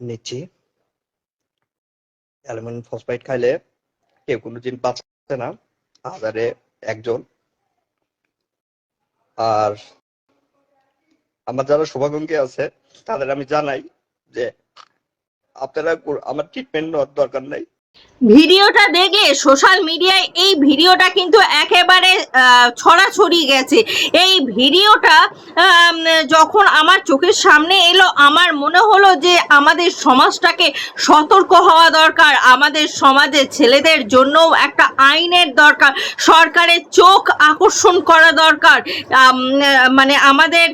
নিচ্ছি। Aluminium phosphide খাইলে কেউ কোনো দিন বাঁচে না হাজারে একজন। আর আমার যারা শুভাকাঙ্ক্ষী আছে, তাদের আমি জানাই যে আপনারা আমার ট্রিটমেন্ট নেওয়ার দরকার নাই। ভিডিওটা দেখলে সোশ্যাল মিডিয়ায় এই ভিডিওটা কিন্তু একেবারে ছড়াছড়ি গেছে। এই ভিডিওটা যখন আমার চোখের সামনে এলো, আমার মনে হলো যে আমাদের সমাজটাকে সতর্ক হওয়া দরকার, আমাদের সমাজে ছেলেদের জন্যও একটা আইনের দরকার, সরকারের চোখ আকর্ষণ করা দরকার। মানে আমাদের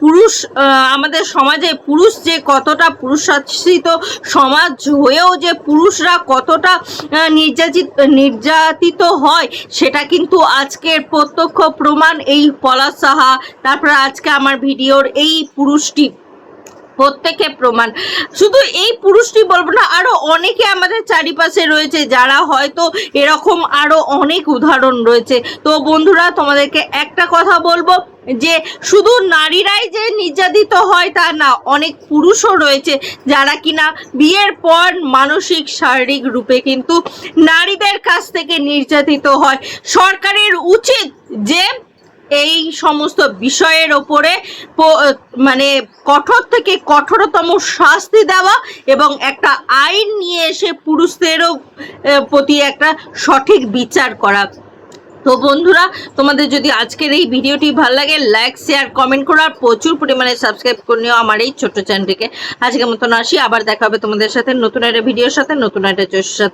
পুরুষ আমাদের সমাজে পুরুষ যে কতটা পুরুষাশ্রিত সমাজ হয়েও যে পুরুষরা কতটা নির্যাতিত নির্যাতিত হয়, সেটা কিন্তু আজকের প্রত্যক্ষ প্রমাণ এই পলাশ সাহা। তারপরে আজকে আমার ভিডিওর এই পুরুষটি। প্রত্যেকে প্রমাণ। শুধু এই পুরুষটি বলব না, আরও অনেকে আমাদের চারিপাশে রয়েছে যারা হয়তো এরকম আরও অনেক উদাহরণ রয়েছে। তো বন্ধুরা, তোমাদেরকে একটা কথা বলব, যে শুধু নারীরাই যে নির্যাতিত হয় তা না, অনেক পুরুষও রয়েছে যারা কিনা বিয়ের পর মানসিক, শারীরিক রূপে কিন্তু নারীদের কাছ থেকে নির্যাতিত হয়। সরকারের উচিত যে এই সমস্ত বিষয়ের ওপরে মানে কঠোর থেকে কঠোরতম শাস্তি দেওয়া এবং একটা আইন নিয়ে এসে পুরুষদেরও প্রতি একটা সঠিক বিচার করা। তো বন্ধুরা, তোমাদের যদি আজকের এই ভিডিওটি ভালো লাগে লাইক শেয়ার কমেন্ট করো আর প্রচুর পরিমাণে সাবস্ক্রাইব করে নিও আমার এই ছোট্ট চ্যানেলটিকে আজকের মতন আসি, আবার দেখা হবে তোমাদের সাথে নতুন একটা ভিডিওর সাথে, নতুন একটা জোশের সাথে।